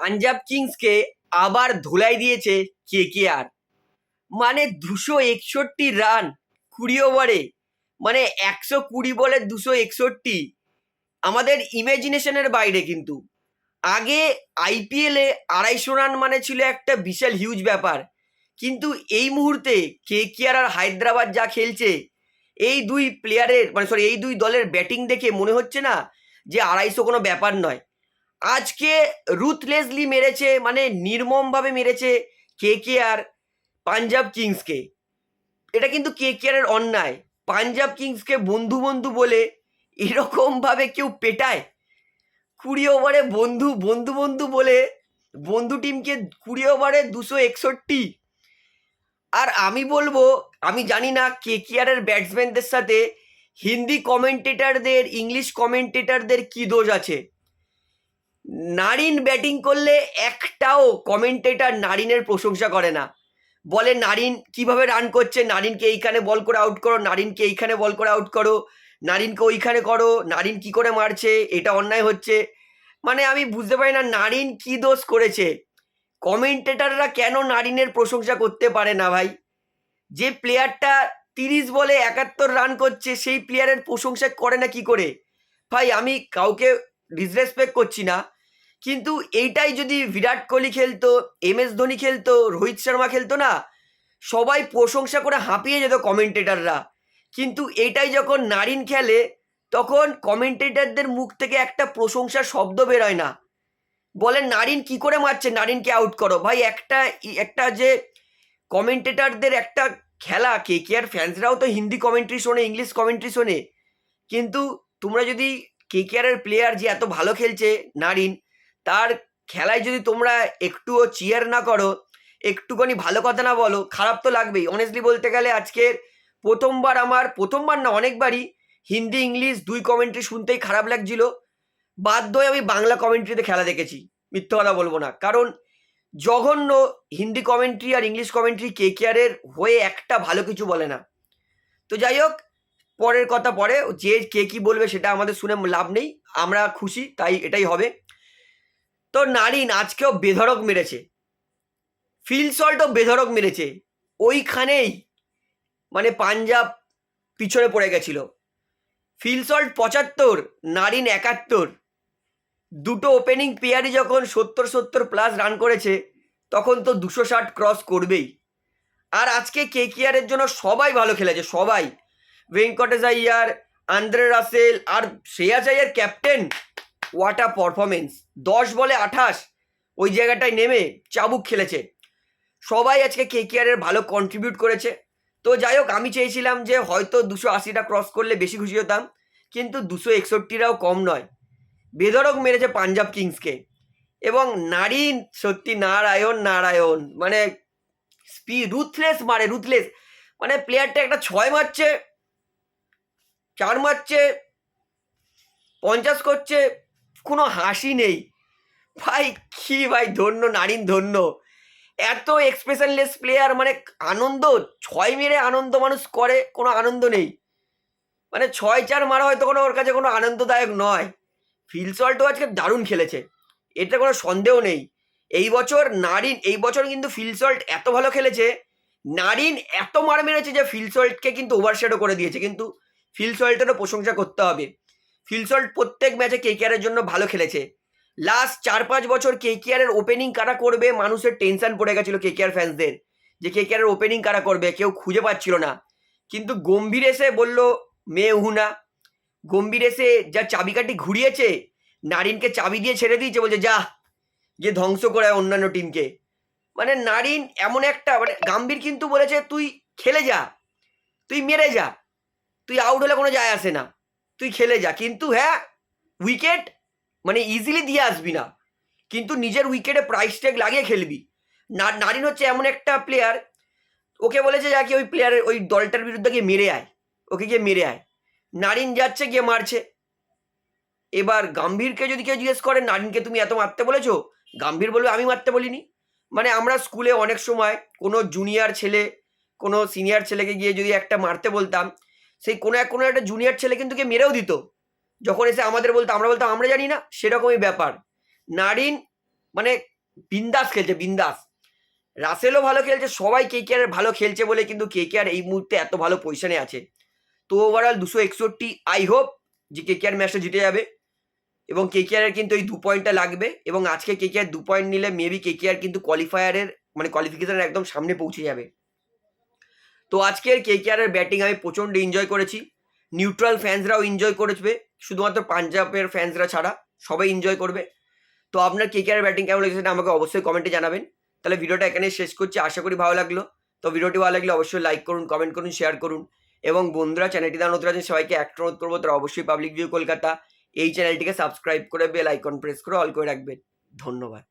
পাঞ্জাব কিংসকে আবার ধুলাই দিয়েছে কে কে আর মানে দুশো একষট্টি রান কুড়ি ওভারে মানে একশো কুড়ি বলে দুশো একষট্টি। আমাদের ইমাজিনেশনের বাইরে কিন্তু। আগে আইপিএলে আড়াইশো রান মানে ছিল একটা বিশাল হিউজ ব্যাপার। কিন্তু এই মুহূর্তে কে আর আর হায়দ্রাবাদ যা খেলছে, এই দুই প্লেয়ারের মানে সরি এই দুই দলের ব্যাটিং দেখে মনে হচ্ছে না যে আড়াইশো কোনো ব্যাপার নয়। আজকে রুথলেসলি মেরেছে মানে নির্মমভাবে মেরেছে কে কে আর পাঞ্জাব কিংসকে। এটা কিন্তু কে কে আরের অন্যায়। পাঞ্জাব কিংসকে বন্ধু বন্ধু বলে এরকমভাবে কেউ পেটায়। কুড়ি ওভারে বন্ধু বন্ধু বন্ধু বলে বন্ধু টিমকে কুড়ি ওভারে দুশো একষট্টি। আর আমি বলব, আমি জানি না কে কে কেয়ারের ব্যাটসম্যানদের সাথে হিন্দি কমেন্টেটারদের, ইংলিশ কমেন্টেটারদের কি দোষ আছে। নারিন ব্যাটিং করলে একটাও কমেন্টেটার নারিনের প্রশংসা করে না। বলে, নারিন কীভাবে রান করছে? নারিনকে এইখানে বল করে আউট করো, নারিনকে এইখানে বল করে আউট করো, নারিনকে ওইখানে করো, নারিন কি করে মারছে? এটা অন্যায় হচ্ছে। মানে আমি বুঝতে পারি না, নারিন কি দোষ করেছে? কমেন্টেটাররা কেন নারিনের প্রশংসা করতে পারে না ভাই? যে প্লেয়ারটা তিরিশ বলে একাত্তর রান করছে, সেই প্লেয়ারের প্রশংসা করে না কি করে? ভাই, আমি কাউকে ডিসরেসপেক্ট করছি না। কিন্তু এইটাই যদি বিরাট কোহলি খেলতো এম এস ধোনি খেলতো, রোহিত শর্মা খেলতো না, সবাই প্রশংসা করে হাঁপিয়ে যেত কমেন্টেটাররা কিন্তু এইটাই যখন নারিন খেলে, তখন কমেন্টেটারদের মুখ থেকে একটা প্রশংসার শব্দ বেরোয় না। বলেন নারিন কি করে মারছে? নারিনকে আউট করো। ভাই, একটা একটা যে কমেন্টেটারদের একটা খেলা কে কে আর ফ্যান্সরাও তো হিন্দি কমেন্ট্রি শোনে ইংলিশ কমেন্ট্রি শোনে। কিন্তু তোমরা যদি কে কে আরের প্লেয়ার যে এত ভালো খেলছে, নারিন তার খেলায় যদি তোমরা একটুও চিয়ার না করো, একটুখানি ভালো কথা না বলো, খারাপ তো লাগবেই। অনেস্টলি বলতে গেলে আজকের প্রথমবার আমার, প্রথমবার না, অনেকবারই হিন্দি, ইংলিশ দুই কমেন্ট্রি শুনতেই খারাপ লাগছিল। বাধ্য হয়ে আমি বাংলা কমেন্ট্রিতে খেলা দেখেছি, মিথ্যে কথা বলব না। কারণ জঘন্য হিন্দি কমেন্ট্রি আর ইংলিশ কমেন্ট্রি কে কেয়ারের হয়ে একটা ভালো কিছু বলে না। তো যাই হোক, পরের কথা পরে যে কে কি বলবে সেটা আমাদের শুনে লাভ নেই। আমরা খুশি, তাই এটাই হবে। তো নারিন আজকেও বেধড়ক মেরেছে। ফিল সল্টও বেধড়ক মেরেছে। ওইখানেই মানে পাঞ্জাব পিছনে পড়ে গেছিল। ফিল সল্ট পঁচাত্তর, নারিন একাত্তর। দুটো ওপেনিং পেয়ারই যখন সত্তর সত্তর প্লাস রান করেছে, তখন তো দুশো ষাট ক্রস করবেই। আর আজকে কে কেয়ারের জন্য সবাই ভালো খেলেছে, সবাই। Venkatesh Iyer, Andre Russell, R Shreyas Iyer captain what a performance দশ বলে আঠাশ, ওই জায়গাটায় নেমে চাবুক খেলেছে। সবাই আজকে কে কেয়ারের ভালো কন্ট্রিবিউট করেছে। তো যাই হোক, আমি চেয়েছিলাম যে হয়তো দুশো আশিটা ক্রস করলে বেশি খুশি হতাম, কিন্তু দুশো একষট্টিটাও কম নয়। বেধড়ক মেরেছে পাঞ্জাব কিংসকে। এবং নারী সত্যি নারায়ণ নারায়ণ মানে স্পি রুথলেস মারে রুথলেস মানে প্লেয়ারটা একটা ছয় মারছে, চার মারছে, পঞ্চাশ করছে কোনো হাসি নেই। ভাই, কি ভাই ধন্য, নারিন ধন্য। এত এক্সপ্রেশনলেস প্লেয়ার মানে আনন্দ, ছয় মেরে আনন্দ মানুষ করে, কোনো আনন্দ নেই। মানে ছয়, চার মারা হয়তো কোনো ওর কাছে কোনো আনন্দদায়ক নয়। ফিলসল্টও আজকে দারুণ খেলেছে। এটা কোনো সন্দেহ নেই। এই বছর নারিন, এই বছর কিন্তু ফিলসল্ট এত ভালো খেলেছে, নারিন এত মার মেরেছে যে ফিলসল্টকে কিন্তু ওভারশ্যাডো করে দিয়েছে। কিন্তু ফিলসল্টেরও প্রশংসা করতে হবে। ফিলসল্ট প্রত্যেক ম্যাচে কেকেআরের জন্য ভালো খেলেছে। লাস্ট চার পাঁচ বছর কেকেআরের ওপেনিং কারা করবে, মানুষের টেনশন পড়ে গেছিল কেকেআর ফ্যান্সদের যে কেকেআরের ওপেনিং কারা করবে, কেউ খুঁজে পাচ্ছিল না। কিন্তু গম্ভীর এসে বলল মেয়ে উহুনা। গম্ভীর এসে যা চাবিকাঠি ঘুরিয়েছে, নারিনকে চাবি দিয়ে ছেড়ে দিয়েছে, বলছে, যা, গিয়ে ধ্বংস করে অন্যান্য টিমকে মানে নারিন এমন একটা মানে গাম্ভীর কিন্তু বলেছে, তুই খেলে যা, তুই মেরে যা, তুই আউট হলে কোনো যায় আসে না। তুই খেলে যা। কিন্তু হ্যাঁ উইকেট মানে ইজিলি দিয়ে আসবি না। কিন্তু নিজের উইকেটে প্রাইস ট্যাগ লাগিয়ে খেলবি। নারিন হচ্ছে এমন একটা প্লেয়ার ওকে বলেছে যা কি ওই প্লেয়ারের ওই দলটার বিরুদ্ধে গিয়ে মেরে আয়। ওকে গিয়ে মেরে আয়। নারিন যাচ্ছে, গিয়ে মারছে। এবার গাম্ভীরকে যদি কেউ জিজ্ঞেস করে, নারিনকে তুমি এত মারতে বলেছ? গাম্ভীর বলবে, আমি মারতে বলিনি। মানে আমরা স্কুলে অনেক সময় কোনো জুনিয়র ছেলে, কোনো সিনিয়র ছেলেকে গিয়ে যদি একটা মারতে বলতাম সেই কোনো এক কোনো একটা জুনিয়র ছেলে কিন্তু কে মেরেও দিত। যখন এসে আমাদের বলতো, আমরা বলতাম, আমরা জানি না, সেরকমই ব্যাপার। নারিন মানে বিন্দাস খেলছে, বিন্দাস। রাসেলও ভালো খেলছে, সবাই কে কে আর ভালো খেলছে বলে কিন্তু কে কে আর এই মুহূর্তে এত ভালো পজিশনে আছে। তো ওভারঅল দুশো একষট্টি আই হোপ যে কে কে আর ম্যাচটা জিতে যাবে। এবং কে কে আর কিন্তু এই দু পয়েন্টটা লাগবে। এবং আজকে কে কে আর দু পয়েন্ট নিলে মেবি কে কে আর কিন্তু কোয়ালিফায়ারের মানে কোয়ালিফিকেশনের একদম সামনে পৌঁছে যাবে। তো আজকের কে কে আর ব্যাটিং আমি প্রচণ্ড এনজয় করেছি। নিউট্রাল ফ্যান্সরাও এনজয় করেছে শুধুমাত্র পাঞ্জাবের ফ্যান্সরা ছাড়া সবাই এনজয় করবে। তো আপনার কে কে আর ব্যাটিং কেমন লেগেছে সেটা আমাকে অবশ্যই কমেন্টে জানাবেন। তাহলে ভিডিওটা এখানে শেষ করছি। আশা করি ভালো লাগল। তো ভিডিওটি ভালো লাগলে অবশ্যই লাইক করুন কমেন্ট করুন শেয়ার করুন। এবং বন্ধুরা, চ্যানেলটি দান নতুন আছেন, সবাইকে একটা অনুরোধ করব, তারা অবশ্যই পাবলিক ভিউ কলকাতা এই চ্যানেলটিকে সাবস্ক্রাইব করে বেল আইকন প্রেস করে অল করে রাখবেন। ধন্যবাদ।